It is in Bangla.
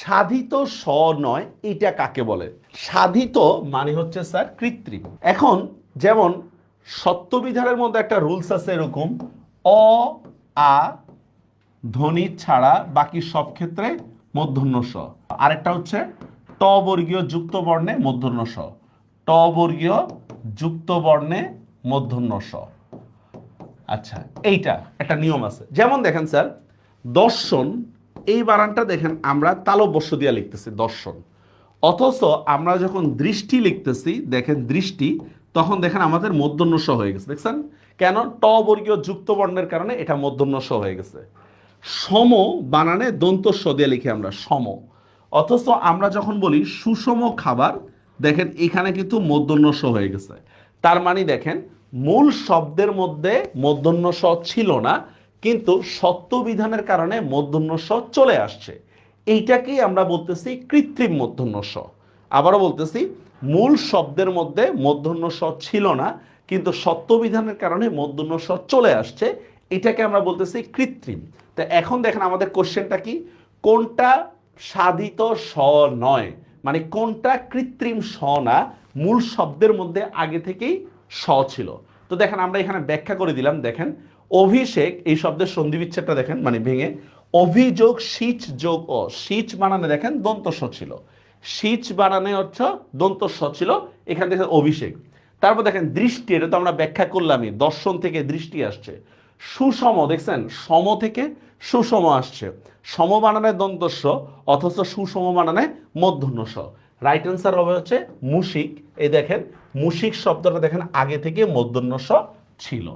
সাধিত স নয়, এটা কাকে বলে? সাধিত মানে হচ্ছে স্যার কৃত্রিম। এখন যেমন সত্যবিধানের মধ্যে একটা রুলস আছে এরকম, অ, আ, ধ্বনি ছাড়া বাকি সব ক্ষেত্রে মূর্ধন্য স। আরেকটা হচ্ছে ট বর্গীয় যুক্ত বর্ণে মূর্ধন্য স। ট বর্গীয় যুক্ত বর্ণে মূর্ধন্য স। আচ্ছা এইটা একটা নিয়ম আছে। যেমন দেখেন স্যার, দর্শন এই বানানটা দেখেন, আমরা তালব্যস্য দিয়া লিখতেছি, দর্শন। অথচ আমরা যখন দৃষ্টি লিখতেছি, দেখেন দৃষ্টি, তখন দেখেন আমাদের মধ্যন্য স হয়ে গেছে। দেখছেন? কেন? ট বর্গীয় যুক্ত বর্ণের কারণে এটা মধ্যন্য স হয়ে গেছে। সম বানানে দন্তস্ব দিয়ে লিখি আমরা, সম। অথচ আমরা যখন বলি সুষম খাবার, দেখেন এখানে কিন্তু মধ্যন্য স হয়ে গেছে। তার মানে দেখেন, মূল শব্দের মধ্যে মধ্যন্য স ছিল না কিন্তু সত্য বিধানের কারণে মধ্যন্য স চলে আসছে। এইটাকেই আমরা বলতেছি কৃত্রিম মধ্যন্য স আবারও বলতেছি, মূল শব্দের মধ্যে মধ্যন্য স ছিল না, কিন্তু সত্য বিধানের কারণে মধ্যন্য স চলে আসছে। এটাকে আমরা বলতেছি কৃত্রিম। তো এখন দেখেন আমাদের কোশ্চেনটা কি? কোনটা সাধিত স নয়? মানে কোনটা কৃত্রিম স না? মূল শব্দের মধ্যে আগে থেকেই স ছিল। তো দেখেন আমরা এখানে ব্যাখ্যা করে দিলাম, দেখেন। অভিষেক, এই শব্দের সন্ধি বিচ্ছেদটা দেখেন মানে ভেঙে, অভিযোগ, সিচ, যোগ, অ। সিচ বানানে দেখেন দন্ত স ছিল। সিচ বানানে হচ্ছে দন্ত স ছিল, এখান থেকে অভিষেক। তারপর দেখেন, দৃষ্টি, এটা তো আমরা ব্যাখ্যা করলামই, দর্শন থেকে দৃষ্টি আসছে। সুষম, দেখছেন, সম থেকে সুষম আসছে। সম বানানে দন্তস্ব, অথচ সুষম বানানে মধ্যন্য স রাইট অ্যান্সার হবে হচ্ছে মুশিক এই দেখেন মুশিক শব্দটা দেখেন, আগে থেকে মধ্যন্য স ছিল।